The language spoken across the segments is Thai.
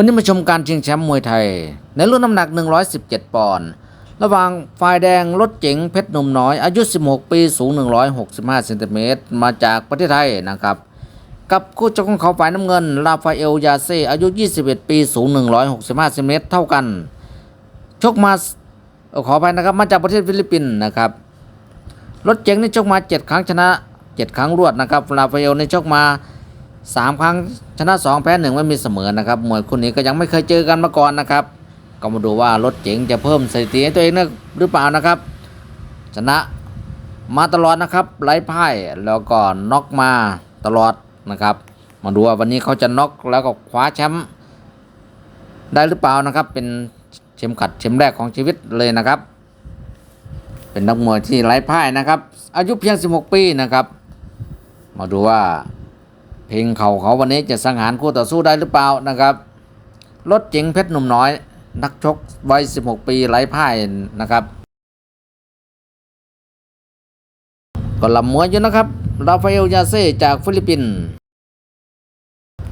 วันนี้มาชมการชิงแชมป์มวยไทย ในรุ่นน้ำหนัก 117 ปอนด์ระหว่างฝ่ายแดงรถเจ๋งเพชรหนุ่มน้อย อายุ 16 ปีสูง 165เซนติเมตรมาจากประเทศไทยนะครับ กับคู่ชกของเขาฝ่ายน้ำเงินราฟาเอลยาเซอายุ 21 ปีสูง 165เซนติเมตรเท่ากัน ชกมาขออภัยนะครับมาจากประเทศฟิลิปปินส์นะครับรถเจ๋งนี่ชกมา 7 ครั้งชนะ 7 ครั้งรวดนะครับราฟาเอลในชกมา สามครั้งชนะสองแพ้หนึ่งไม่มีเสมอนะครับมวยคู่นี้ก็ยังไม่เคยเจอกันมาก่อนนะครับ ก็มาดูว่ารถเจ๋งจะเพิ่มสถิติให้ตัวเองหรือเปล่านะครับ ชนะมาตลอดนะครับไร้พ่ายแล้วก็น็อกมาตลอดนะครับ มาดูว่าวันนี้เขาจะน็อกแล้วก็คว้าแชมป์ได้หรือเปล่านะครับ เป็นเข็มขัดเข็มแรกของชีวิตเลยนะครับ เป็นนักมวยที่ไร้พ่ายนะครับ อายุเพียง 16 ปีนะครับ มาดูว่า เพลงเขาเขาวันนี้จะสังหารคู่ต่อสู้ได้หรือเปล่านะครับ รถเจ๋งเพชรหนุ่มน้อย นักชกวัย 16 ปีไร้พ่ายนะครับก็ลำมวยอยู่นะครับ ราฟาเอลยาเซ่จากฟิลิปปินส์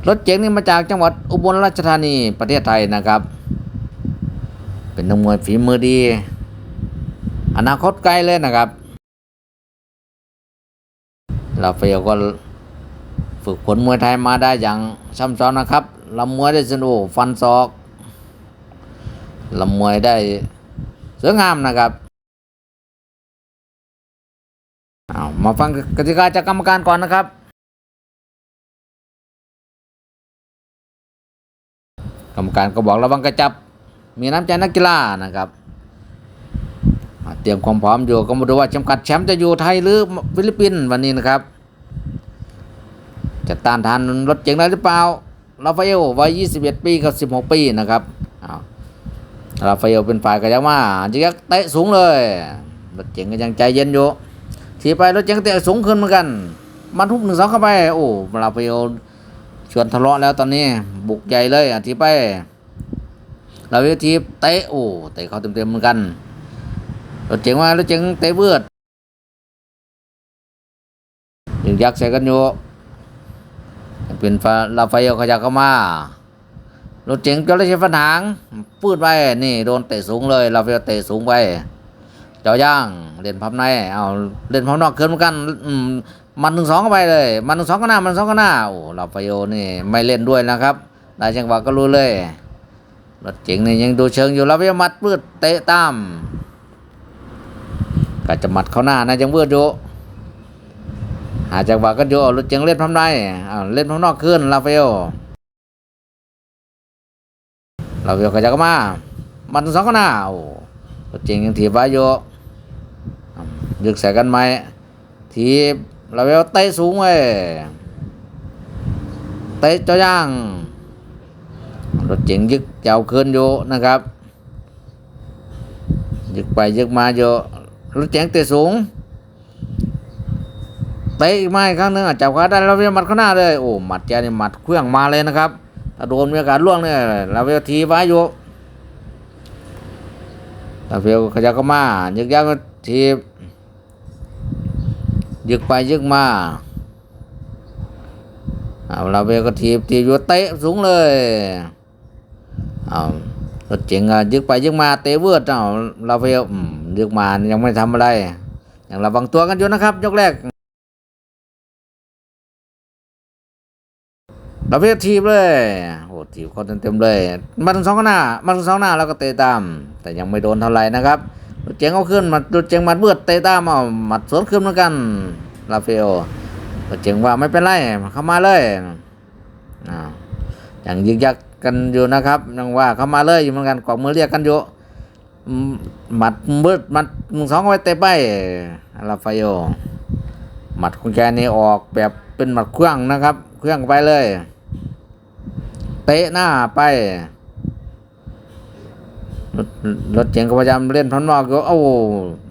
รถเจ๋งนี่มาจากจังหวัดอุบลราชธานีประเทศไทยนะครับ เป็นนักมวยฝีมือดี อนาคตไกลเลยนะครับ ราฟาเอลก็ ฝึกฝนมวยไทยมาได้อย่างช่ำชองนะครับลำมวยได้สนุกฟันศอกลำมวยได้สวยงามนะครับเอามาฟังกติกาจากกรรมการก่อนนะครับ กรรมการก็บอกระวังกระจับ มีน้ำใจนักกีฬานะครับเตรียมความพร้อมอยู่ก็มาดูว่าเข็มขัดแชมป์จะอยู่ไทยหรือฟิลิปปินส์วันนี้นะครับ จะต้านทานรถเจ๋งได้หรือเปล่าราฟาเอลวัย21 ปีกับ 16 ปีนะครับอ้าวราฟาเอลเป็นฝ่ายกระยักมาจิกเตะสูงเลย รถเจ๋งก็ยังใจเย็นอยู่ทีไปรถเจ๋งเตะสูงขึ้นเหมือนกัน มันทุกหนึ่งสองเข้าไป โอ้ราฟาเอลชวนทะเลาะแล้วตอนนี้บุกใหญ่เลยทีไปเราเวทีเตะโอ้เตะเขาเต็มๆเหมือนกันรถเจ๋งมารถเจ๋งเตะเบือดยิงยักษ์ใส่กันอยู่ เป็นฟาลาฟาเอลขยักเข้ามารถเจ๋งจระเข้ฟันหางปืดไปนี่โดนเตะสูงเลยลาฟาเอลเตะสูงไปเจ้าย่างเล่นพับในเอาเล่นพับนอกเกินเหมือนกันมันหนึ่งสองเข้าไปเลย มันหนึ่งสองก็หน้ามันสองก็หน้าโอ้ลาฟาเอลนี่ไม่เล่นด้วยนะครับได้จังหวะก็รู้เลยรถเจ๋งนี่ยังดูเชิงอยู่ลาฟาเอลมัดปืดเตะตามก็จะมัดเข้าหน้านะยังเบืดอยู่ หาจังหวะกันอยู่รถเจ๋งเล่นพร้อมได้อ้าเล่นพร้อมนอกขึ้นลาเฟลลาเฟลก็จะก็มา มันสองก็หน้าโอ้รถเจ๋งยังถีบไว้อยู่อะยึกใส่กันไหมถีบลาเฟลเตะสูงเว้ยเตะเจ้าย่างรถเจ๋งยึกเจ้าขึ้นอยู่นะครับ ยึกไปยึกมาอยู่รถเจ๋งเตะสูง เตะอีกไม้ครั้งหนึงอะจับขาได้เราเวลหมัดข้างหน้าเลยโอ้หมัดแกนี่หมัดเครื่องมาเลยนะครับถ้าโดนมีโอกาสล่วงเนี่ยเราเวลทีไว้อยู่เราเวลขยับเข้ามายึกยักทียึกไปยึกมาเอาเราเวลก็ทีบทีบอยู่เตะสูงเลยเอารถเจ๋งอะยึกไปยึกมาเตะเวือดเอาเราเวลอืมยึกมายังไม่ทำอะไรยังระวังตัวกันอยู่นะครับยกแรก เราเพียทีบเลยโอ้ทีบเขาเต็มๆเลยมาถึงสองข้างหน้ามาถึงสองหน้าแล้วก็เตะตาม แต่ยังไม่โดนเท่าไหร่นะครับเจ๋งเอาขึ้นมารถเจ๋งมัดเบือดเตะตามเอาหมัดสวนขึ้นเหมือนกัน ลาเฟโอเจ๋งว่าไม่เป็นไรเข้ามาเลยอ้าวย่างยึกยักกันอยู่นะครับยังว่าเข้ามาเลยอยู่เหมือนกันกวักมือเรียกกันอยู่มหมัดเบืดหมัดสองเอาไว้เตะไปลาเฟโอหมัดของแกนี่ออกแบบเป็นหมัดเครื่องนะครับ เครื่องไปเลย เตะหน้าไปรถรถเจ๋งก็พยายามเล่นพันนอกอยู่โอ้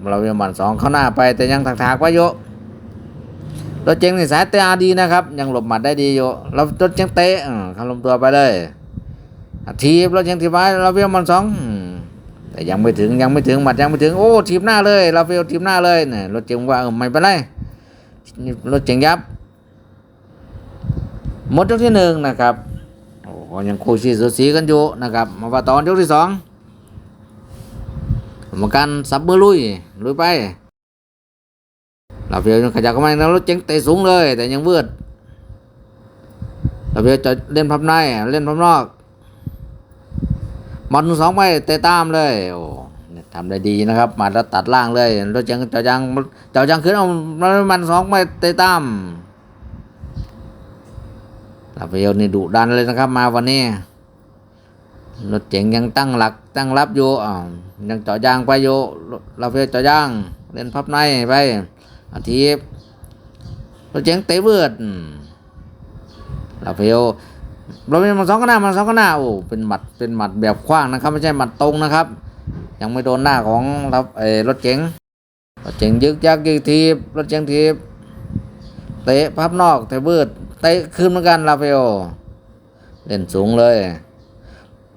เราเวียมันสองเข้าหน้าไป แต่ยังถักถากไว้อยู่รถเจ๋งนี่สายเตะดีนะครับ ยังหลบหมัดได้ดีอยู่เรารถเจ๋งเตะเขาลมตัวไปเลยทีบรถเจ๋งทีบไว้เราเวียมันสองแต่ยังไม่ถึงยังไม่ถึงหมัดยังไม่ถึงโอ้ทีบหน้าเลย เราเวียทีบหน้าเลยเนี่ยรถเจ๋งว่าเออไม่เป็นไรรถเจ๋งยับหมดยกที่หนึ่งนะครับ ก็ยังคู่ชีสุดสีกันอยู่นะครับมาว่าตอนยกที่สองกรรมการสับมือลุยลุยไปลาเฟียวยังขยับเข้ามาแล้วรถเจ๋งเตะสูงเลย แต่ยังเบืดลาเฟียวจะเล่นพับในเล่นพับนอกมัดหนึ่งสองไปเตะตามเลยโอ้ทำได้ดีนะครับ มาแล้วตัดล่างเลยรถเจ๋งเจ้ายังเจ้ายังขึ้นเอามันสองไปเตะตาม ลาเฟลนี่ดุดันเลยนะครับ มาวันนี้รถเจ๋งยังตั้งหลักตั้งรับอยู่อ่าวยังเจาะยางไปอยู่ลาเฟลเจาะยางเล่นพับในไปอาทิตย์รถเจ๋งเตะเบือดอืมลาเฟลเราเป็นมันสองข้างหน้ามันสองข้างหน้าโอ้เป็นหมัดเป็นหมัดแบบขว้างนะครับ ไม่ใช่หมัดตรงนะครับ ยังไม่โดนหน้าของรับเอรถเจ๋งรถเจ๋งยึกยักยึกทีบรถเจ๋งทีบเตะพับนอกเตะเบือด ตะขึ้นเหมือนกันลาเฟโอเล่นสูงเลย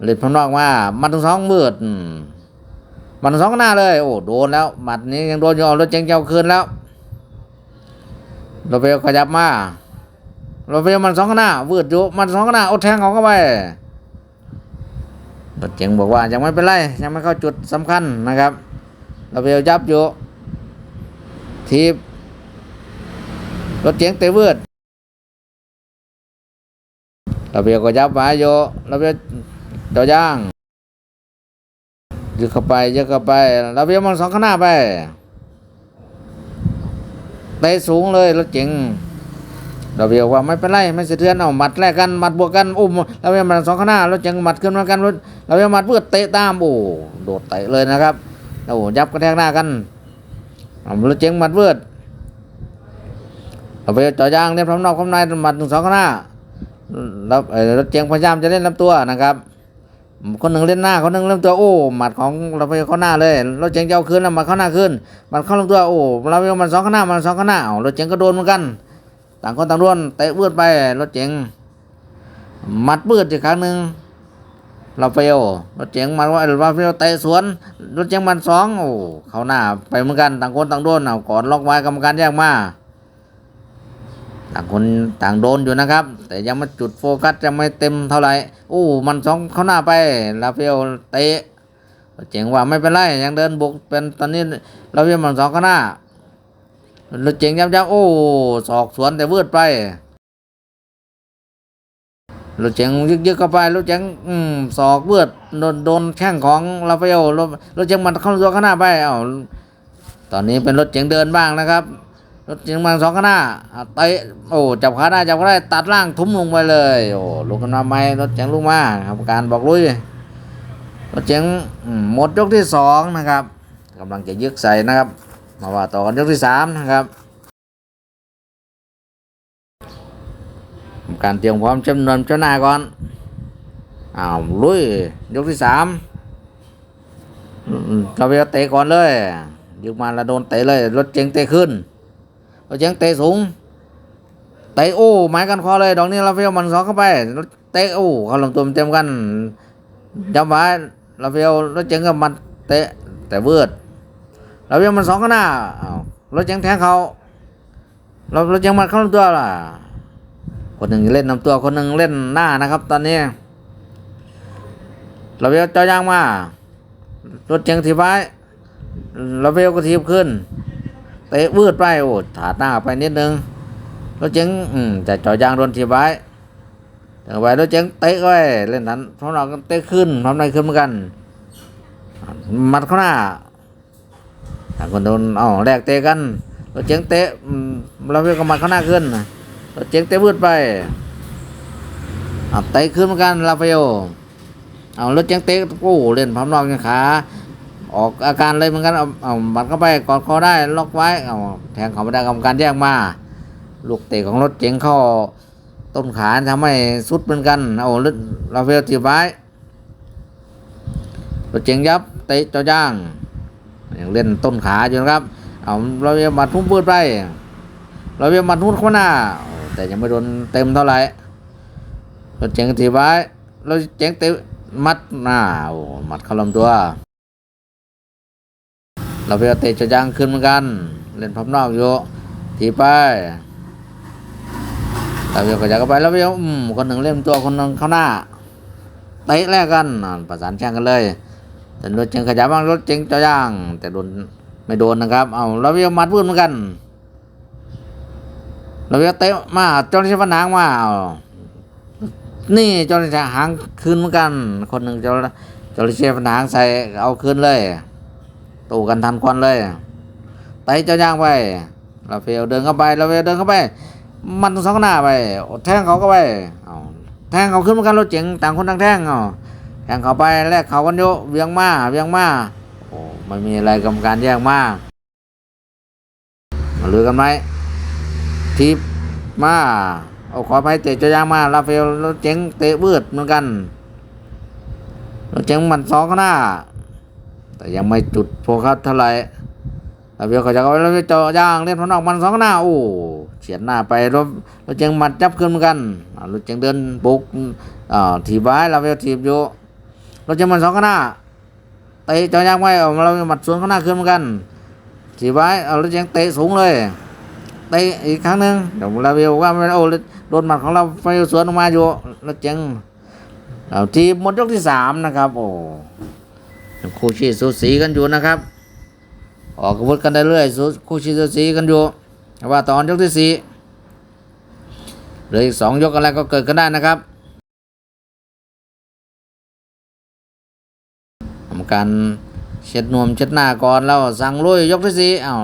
เล่นพนอกมามัดทั้งสองมืดอืมหมัดทั้งสองหน้าเลย โอ้โดนแล้วหมัดนี้ยังโดนอยู่เอารถเจ๊งเจ้าคืนแล้วลาเฟโอขยับมาลาเฟโอมันสองหน้าวืดอยู่มันสองหน้าเอาแทงของเข้าไปรถเจ๊งบอกว่ายังไม่เป็นไรยังไม่เข้าจุดสำคัญนะครับลาเฟโอยับอยู่ทีบรถเจ๊งเตะเวืด ราเบียก็ยับไว้โยเราเบียเจ้าย่างยึดเข้าไปยึดเข้าไปเราเบียมันสองข้างหน้าไปเตะสูงเลยรถเจ๋งเราเบียว่าไม่เป็นไรไม่สะเทือนเอาหมัดแลกกันหมัดบวกกันอุ้มเราเบียมันสองข้างหน้ารถเจ๋งหมัดขึ้นมากันรถเราเบียหมัดเพื่อเตะตามโอ้โดดเตะเลยนะครับโอ้ยับกระแทกหน้ากันเอารถเจ๋งหมัดเวืดเราเบียเจ่อยางเนี่ยพร้อมนอกพร้อมในหมัดหนึ่งสองข้างหน้า แล้วเอ่อรถเจียงพยายามจะเล่นลำตัวนะครับ คนหนึ่งเล่นหน้าคนหนึ่งเล่นตัวโอ้หมัดของเราไปเข้าหน้าเลยรถเจียงจะเอาคืนแล้วหมัดเข้าหน้าขึ้นหมัดเข้าลำตัวโอ้เราไปมันสองข้างหน้ามันสองข้างหน้าเอาเจียงก็โดนเหมือนกัน ต่างคนต่างร่วนเตะเบือดไปรถเจียงหมัดเบือดอีกครั้งหนึ่งเราเฟลรถเจียงมันว่าเราเฟลเตะสวนรถเจียงมันสองโอ้เข้าหน้าไปเหมือนกันต่างคนต่างโดนเอาก่อนล็อกไว้กรรมการแยกมา ต่างคนต่างโดนอยู่นะครับ แต่ยังไม่จุดโฟกัสยังไม่เต็มเท่าไหร่โอ้มันสองเข้าหน้าไปลาเฟลเตะเจ๋งว่าไม่เป็นไรยังเดินบุกเป็นตอนนี้ลาเฟลมันสองเข้าหน้ารถเจ๋งย้ำๆโอ้ศอกสวนแต่วืดไปรถเจ๋งยึกๆเข้าไปรถเจ๋งอืมศอกเวืดโดนโดนแข้งของลาเฟลรถรถเจ๋งมันเข้าตัวข้างหน้าไปเอ้าตอนนี้เป็นรถเจ๋งเดินบ้างนะครับ รถเจ๋งมาสองข้างหน้าเตะโอ้จับขาได้จับขาได้ตัดล่างทุ้มลงไปเลยโอ้ลุกขึ้นมาไหมรถเจ๋งลุกมาครับการบอกลุยรถเจ๋งหมดยกที่สองนะครับกำลังจะยึกใส่นะครับ มาว่าต่อกันยกที่สามนะครับการเตรียมพร้อมจำนวนเจ้าหน้าก่อนอ้าวลุยยกที่สามอืมเราเตะก่อนเลยยึกมาแล้วโดนเตะเลยรถเจงเตะขึ้น ยงเตะสูงเตะโอ้หมายกันคอเลยดอกนี้เราเฟลมันสองเข้าไปเตะโอ้เขาลงตัวเต็มกันจำไว้เราเฟลรถเจียงกับมันเตะแต่เบืดเราเฟลมันสองข้างหน้ารถเจียงแทงเขาเรารถเจียงมันเข้าลำตัวล่ะ คนหนึ่งเล่นนำตัว คนหนึ่งเล่นหน้านะครับ ตอนนี้ เราเฟลจอยางมา รถเจียงทีบไว้เราเฟลก็ทีบขึ้น เตะวืดไปโอ้ถาดหน้าไปนิดนึงรถเจ๋งอืมแต่จ่อยางโดนทีบไว้แต่ไว้รถเจ๋งเตะก็ไปเล่นนั้นพร้อมเราก็เตะขึ้นพร้อมในขึ้นเหมือนกัน มัดเข้าหน้าต่างคนโดนอ๋อแลกเตะกันรถเจ๋งเตะอืมเราเรียกก็มัดเข้าหน้าขึ้นรถเจ๋งเตะวืดไปอะเตะขึ้นเหมือนกันลาเฟลเอารถเจ๋งเตะโอ้เล่นพร้อมนอกยังขา ออกอาการเลยเหมือนกันเอาเอาบัดเข้าไปกอดคอได้ล็อกไว้เอาแทงเขาไม่ได้กรรมการแยกมา ลูกเตะของรถเจ๋งเข้าต้นขาทำให้สุดเหมือนกันเอารถราเฟลทีไว้รถเจ๋งยับเตะเจ้าย่างยังเล่นต้นขาอยู่นะครับเอาเราเวียมัดทุ่มปืดไปเราเวียมัดทุ่มข้าหน้า แต่ยังไม่โดนเต็มเท่าไหร่รถเจ๋งทีไว้รถเจ๋งเตะมัดหน้าโอ้มัดเข้าลำตัว เราไปเอาเตะจะยางขึ้นเหมือนกัน เล่นพับนอกอยู่ทีไปเราไปก็อยากไปแล้วไปเอาอืมคนหนึ่งเล่นตัวคนหนึ่งเข้าหน้าเตะแลกกันประสานแข่งกันเลยแต่รถเจ๋งขยับบ้างรถเจ๋งเจ้าย่าง แต่โดนไม่โดนนะครับ เอาเราเวียมัดพื้นเหมือนกันเราเวียเตะมาจอนเชฟนางมาเอานี่จอห์นเชฟหางคืนเหมือนกัน คนหนึ่งจอห์นจอห์นเชฟนางใส่เอาคืนเลย ตู้กันทันควันเลยเตะเจ้าย่างไปเราเฟียวเดินเข้าไปเราเฟียวเดินเข้าไป มันต้องสองหน้าไป แทงเขาก็ไปเอาแทงเขาขึ้นมือนกันรถเจ๋งต่างคนต่างแทงเอาแทงเขาไปแลกเขากันโยเวียงมาเวียงมาโอ้ไม่มีอะไรกรรมการแยกมามาลือกันไหมทีมาเอาขอไปเตะเจะยางมาลาเฟลรถเจ๋งเตะบืดเหมือนกันรถเจ๋งมันสองข้างหน้า แต่ยังไม่จุดโฟกัสเท่าไหร่ลาเฟลเขาจะเอาแล้วเจาะยางเล่นพนอกมันสองหน้าโอ้เฉียดหน้าไปรถรถเจ๋งมัดจับขึ้นเหมือนกันอ่ารถเจ๋งเดินบุกอ่าถีบไว้ลาเฟลถีบอยู่รถเจ๋งมันสองหน้าเตะเจอยางไว้เอาเราหมัดสวนข้างหน้าขึ้นเหมือนกันถีบไว้เอารถเจ๋งเตะสูงเลยเตะอีกครั้งหนึ่งเดี๋ยวเราเวลว่ามันโอ้โดนหมัดของเราไฟสวนออกมาอยู่รถเจ๋งเอาทีหมดยกที่สามนะครับ โอ้ คู่ชี้สูสีกันอยู่นะครับ ออกอาวุธกันได้เรื่อยคู่ชี้สูสีกันอยู่แต่ว่าตอนยกที่สี่เหลืออีกสองยกอะไรก็เกิดกันได้นะครับทำการเช็ดนวมเช็ดหน้าก่อนแล้วสั่งลุยยกที่สี่อ้าว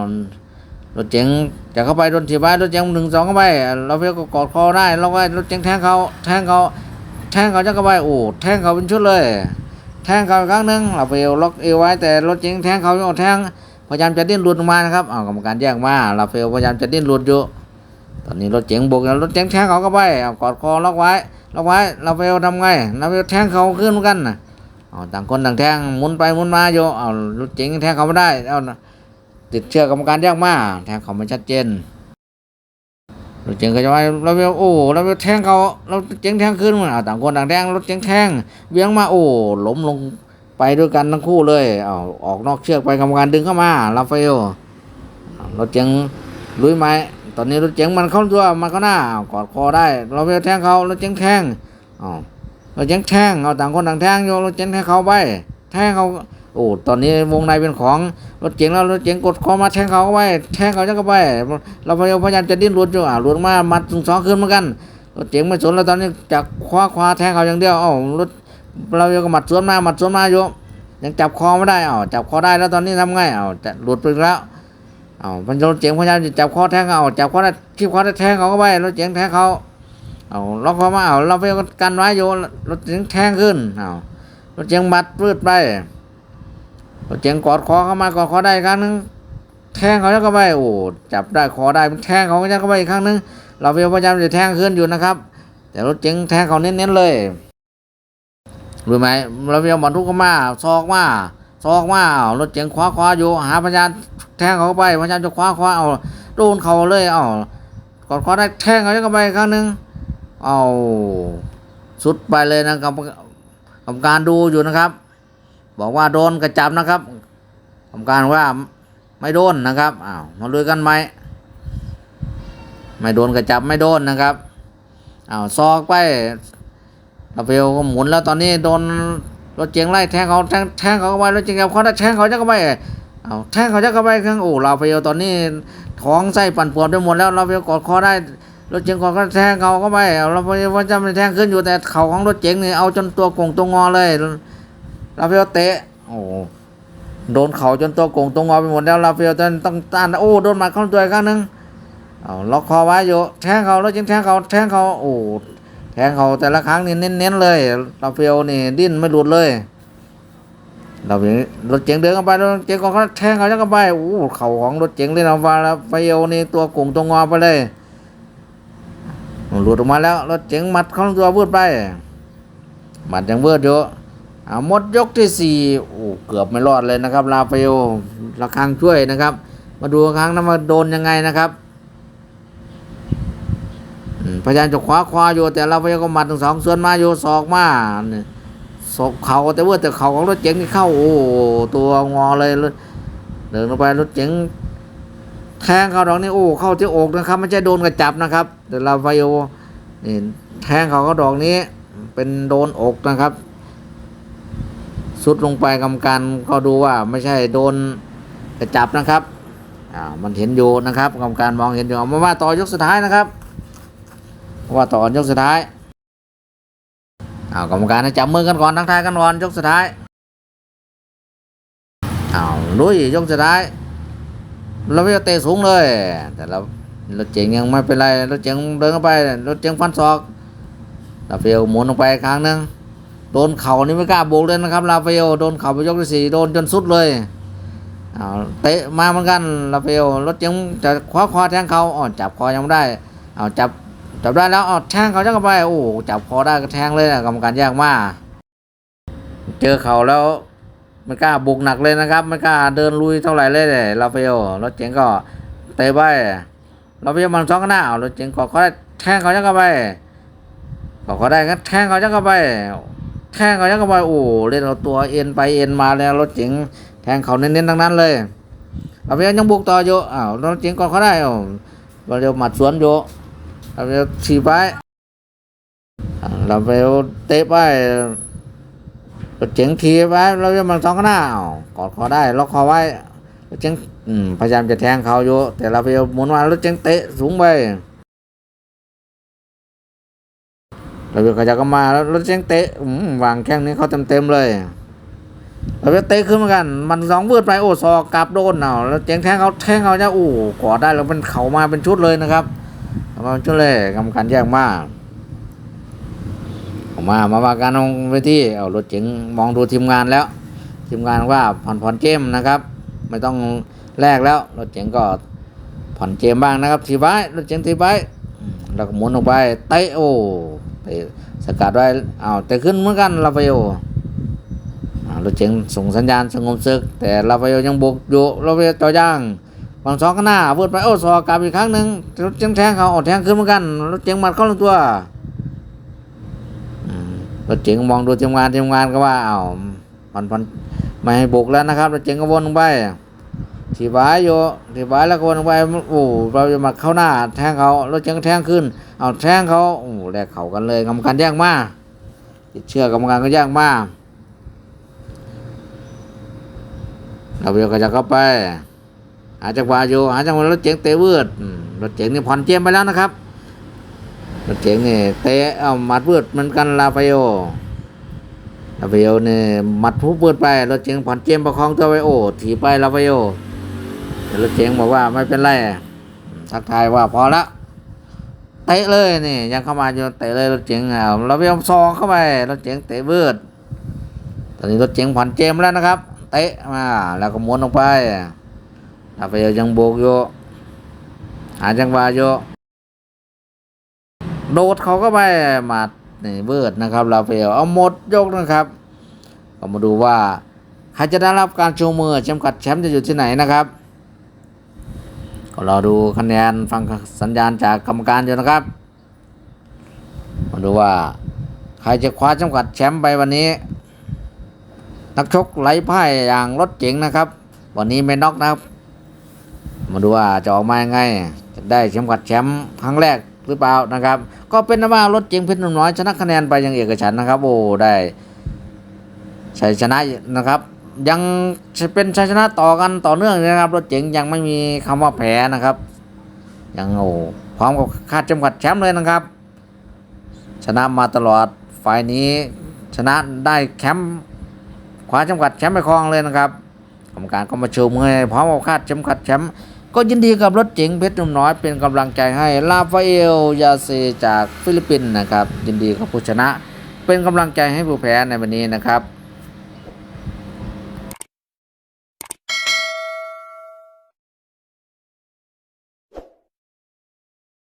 รถเจ๋งจะเข้าไปโดนถีบไว้รถเจ๋งหนึ่งสองเข้าไปเราเพียก็กอดคอได้เราก็รถเจ๋งแทงเขาแทงเขาแทงเขาจะเข้าไปโอ้แทงเขาเป็นชุดเลย แทงเขาอีกครั้งหนึ่งเราไปล็อกเอวไว้แต่รถเจ๋งแทงเขาไม่แทงพยายามจะดิ้นหลุดออกมานะครับเอากรรมการแยกมาเราเฟลพยายามจะดิ้นหลุดอยู่ ตอนนี้รถเจ๋งบุกแล้วรถเจ๋งแทงเขาเข้าไปเอากอดคอล็อกไว้ล็อกไว้เราเฟลทำไงเราเฟลแทงเขาขึ้นเหมือนกันนะเอาต่างคนต่างแทงหมุนไปหมุนมาโยเอารถเจ๋งแทงเขาไม่ได้เอาติดเชือกกรรมการแยกมาแทงเขาไม่ชัดเจน รถเจ๋งก็จะว่าเราเวลโอ้เราเวลแทงเขาเราเจ๋งแทงขึ้นมันเอาต่างคนต่างแทงรถเจ๋งแทงเวียงมาโอ้ล้มลงไปด้วยกันทั้งคู่เลยเอาออกนอกเชือกไปกรรมการดึงเข้ามาลาเฟลรถเจ๋งลุยไหมตอนนี้รถเจ๋งมันเข้าตัวมันก็หน้ากอดคอได้เราเวลแทงเขารถเจ๋งแทงอ๋อราแจ้งแทงเอาต่างคนต่างแทงโยราแจ้งแทงเขาไปแทงเขา โอ้ตอนนี้วงในเป็นของรถเก๋งแล้วรถเก๋งกดคอมาแทงเขาเข้าไปแทงเขาจะเข้าไป เราพยายามจะดิ้นหลุดอยู่อะหลุดมามัดถึงสองคืนเหมือนกันรถเก๋งไม่สนแล้วตอนนี้จากคว้าคว้าแทงเขาอย่างเดียวเอ้ารถเรายังก็หมัดสวนมาหมัดสวนมาอยู่ยังจับคอไม่ได้เอ้าจับคอได้แล้วตอนนี้ทำไงเอ้าจะหลุดไปแล้วเอ้ามันรถเก๋งพยายามจะจับคอแทงเขาเจับคอได้ที่คอได้แทงเขาเข้าไปรถเก๋งแทงเขาเอาล็อกคอมาเอาเราไปกันไว้อยู่รถเสียงแทงขึ้นเอารถเสียงบัดพืดไป เสียงกอดคอเข้ามากอดคอได้อีกครั้งหนึงแทงเขาจะเข้าไปโอ้จับได้คอได้มันแทงเขาจะเข้าไปอีกครั้งหนึงเราพยายามจะแทงขึ้นอยู่นะครับ แต่รถเสียงแทงเขาเน้นๆเลยรู้ไหมเราพยายามบอลทุกเข้ามาซอกมาซอกมารถเสียงคว้าคว้าอยู่หาพยานแทงเข้าไปพยายามจะคว้าคว้าเอาโดนเขาเลยเอากอดคอได้แทงเขาจะเข้าไปอีกครั้งหนึงเอาสุดไปเลยนะครับกรรมการดูอยู่นะครับ บอกว่าโดนกระจับนะครับกรรมการว่าไม่โดนนะครับอ้าวมาลุยกันไหมไม่โดนกระจับไม่โดนนะครับอ้าวซอกไปลาเฟลก็หมุนแล้วตอนนี้โดนรถเจียงไล่แทงเขาแทงแทงเขาเข้าไปรถเจียงเขาได้แทงเขาจะเข้าไปเอาแทงเขาจะเข้าไปข้างโอ้ลาเฟลตอนนี้ท้องไส้ปั่นป่วนไปหมดแล้วลาเฟลกอดคอได้รถเจ๋งก่อนก็แทงเขาก็ไปเอาเราพยายามจะไม่แทงขึ้นอยู่แต่เข่าของรถเจ๋งนี่เอาจนตัวโกงตัวงอเลย เราเฟลเตะโอ้โดนเขาจนตัวโกงตัวงอไปหมดแล้วเราเฟลจนต้องต้านโอ้โดนหมัดเข้าตัวอีกครั้งหนึ่งเอาล็อกคอไว้อยู่แทงเขารถเจ๋งแทงเขาแทงเขาโอ้แทงเขาแต่ละครั้งนี่เน้นๆเลยเราเฟลนี่ดิ้นไม่หลุดเลยเราเห็นรถเจ๋งเดินเข้าไปรถเจ๋งก่อนก็แทงเขาจะเข้าไปโอ้เข่าของรถเจ๋งเลยนะว่าแล้วเฟลนี่ตัวโกงตัวงอไปเลยหลุดออกมาแล้วรถเจ๋งหมัดเข้าตัววืดไปหมัดยังเวืดอยู่อ่าหมดยกที่สี่โอ้เกือบไม่รอดเลยนะครับ ลาเฟโอระคังช่วยนะครับ มาดูครั้งนั้นมาโดนยังไงนะครับพยายามจะคว้าคว้าอยู่แต่ลาเฟโอก็หมัดทั้งสองส่วนมาอยู่ศอกมาศอกเข่าแต่ว่าแต่เข่าของรถเจ๋งนี่เข้าโอ้ตัวงอเลยเดินลงไปรถเจ๋งแทงเขาดอกนี้โอ้เข้าที่อกนะครับไม่ใช่โดนกระจับนะครับแต่ลาไฟโอนี่แทงเขาก็ดอกนี้เป็นโดนอกนะครับ สุดลงไปกรรมการก็ดูว่าไม่ใช่โดนกระจับนะครับอ่ามันเห็นอยู่นะครับกรรมการมองเห็นอยู่เอามาว่าต่อยกสุดท้ายนะครับ ว่าต่อยกสุดท้ายอ้าวกรรมการจับมือกันก่อนทักทายกันก่อนยกสุดท้ายอ้าวลุยยกสุดท้ายเราไม่เตะสูงเลย แต่เรารถเจ๋งยังไม่เป็นไรรถเจ๋งเดินเข้าไปรถเจ๋งฟันศอกลาเฟลหมุนลงไปครั้งหนึ่ง โดนเข่านี่ไม่กล้าโบกเลยนะครับลาเฟลโดนเข่าไปยกที่สี่โดนจนสุดเลยเตะมาเหมือนกันลาเฟลรถยังจะคว้าคอแทงเขาอ๋อจับคอยังไม่ได้เอาจับจับได้แล้วอ๋อแทงเขาจังเข้าไปโอ้จับคอได้ก็แทงเลยนะกรรมการแยกมาเจอเข่าแล้วไม่กล้าบุกหนักเลยนะครับไม่กล้าเดินลุยเท่าไหร่เลยลาเฟลรถเจ๋งก็เตะไปลาเฟลมันสองกันหน้าเอรถเจ๋งก็เขาได้แทงเขาจังเข้าไปก็เขาได้งั้นแทงเขาจังเข้าไป แทงเขายังก็ไปโอ้เล่นเอาตัวเอ็นไปเอ็นมาแล้วรถเจ๋งแทงเขาเน้นๆทั้งนั้นเลยเราไปยังบุกต่ออยู่อ้าวรถเจ๋งก็เขาได้อ้าวเราเร็วหมัดสวนอยู่เราไปฉีไปอ่าเราไปเตะไปรถเจ๋งทีไปเราจะมันสองข้างหน้าอ้าวกอดคอได้ล็อกคอไว้รถเจ๋งพยายามจะแทงเขาอยู่แต่เราไปหมุนมารถเจ๋งเตะสูงไป ราเบียก็จะก็มาแล้วรถเจ๊งเตะอืมวางแข้งนี้เขาเต็มเต็มๆเลยเราเบียเตะขึ้นเหมือนกัน มันสองวืดไปโอ้ซอกกลับโดนเอาแล้วเจ๊งแทงเขาแทงเขาจะโอ้กอดได้แล้วเป็นเขามาเป็นชุดเลยนะครับมาเป็นชุดเลยกรรมการแยกมาออกมามาว่าการลงเวทีเอารถเจ๋งมองดูทีมงานแล้ว ทีมงานว่าผ่อนผ่อนเกมนะครับ ไม่ต้องแลกแล้วรถเจ๋งก็ผ่อนเกมบ้างนะครับทีไว้รถเจ๋งทีไว้แล้วก็หมุนออกไปเตะโอ้ เตะสกัดไว้เอาวแต่ขึ้นเหมือนกันลาฟาโยอ่ารถเจ๋งส่งสัญญาณสงบศึก แต่ลาฟาโยยังบุกอยู่ลาฟาโยต่อย่างฝั่งสองข้างหน้าเวิร์ดไปโอ้สอกลับอีกครั้งหนึ่งรถเจ๋งแทงเขาออกแทงขึ้นเหมือนกันรถเจ๋งมัดเข้าลงตัวรถเจ๋งมองดูทีมงานทีมงานก็ว่าเอาวมันมันไม่ให้บุกแล้วนะครับรถเจ๋งก็วนลงไป ทีบายอยู่ทีบายแล้วก็วนไปโอ้เราจะมาเข้าหน้า แทงเขารถเจ๋งแทงขึ้น เอาแทงเขาโอ้แลกเขากันเลยกรรมการแย่งมากติดเชื่อกรรมการก็แย่งมากเราเบียก็จะเข้าไป หาจังหวะอยู่หาจังหวะรถเจ๋งเตะวืดรถเจ๋งนี่ผ่อนเจียมไปแล้วนะครับรถเจ๋งนี่เตะเอาหมัดวืดเหมือนกันลาฟาโยลาฟาโยนี่หมัดผู้วืดไปรถเจ๋งผ่อนเจียมประคองตัวไว้โอ้ถีบไปลาฟาโย รถเจ๋งบอกว่าไม่เป็นไรทักทายว่าพอละเตะเลยนี่ ยังเข้ามาอยู่เตะเลยรถเจ๋งอะเราไปเอาซองเข้าไปรถเจ๋งเตะเบิดตอนนี้รถเจ๋งผ่อนเจมแล้วนะครับ เตะมาแล้วก็ม้วนลงไปเราไปยังโบกอยู่หาจังหวะอยู่โดดเขาก็ไปหมัดนี่เบิดนะครับเราไปเอาหมดยกนะครับก็มาดูว่าใครจะได้รับการชูมือแชมป์กัดแชมป์จะอยู่ที่ไหนนะครับ ก็รอดูคะแนนฟังสัญญาณจากกรรมการอยู่นะครับ มาดูว่า ใครจะคว้าจำกัดแชมป์ไปวันนี้ นักชกไหลพ่ายอย่างรถเจ๋งนะครับ วันนี้ไม่น็อกนะครับ มาดูว่าจะออกมายังไง จะได้เข็มขัดแชมป์ครั้งแรกหรือเปล่านะครับ ก็เป็นนว่ารถเจ๋งเพชรหนุ่มน้อยชนะคะแนนไปอยังเอกฉันนะครับ โอ้ได้ชัยชนะนะครับ ยังเป็นชัยชนะต่อกันต่อเนื่องนะครับ รถเจ๋งยังไม่มีคำว่าแพ้นะครับ ยังโอ้พร้อมกับคาดจำกัดแชมป์เลยนะครับ ชนะมาตลอดไฟล์นี้ ชนะได้แชมป์คว้าจำกัดแชมป์ไปครองเลยนะครับกรรมการก็มาชมือให้พร้อมกับคาดจำกัดแชมป์ก็ยินดีกับรถเจ๋งเพชรนุ่มน้อยเป็นกำลังใจให้ลาฟาเอลยาเซจากฟิลิปปินส์นะครับ ยินดีกับผู้ชนะ เป็นกำลังใจให้ผู้แพ้ในวันนี้นะครับ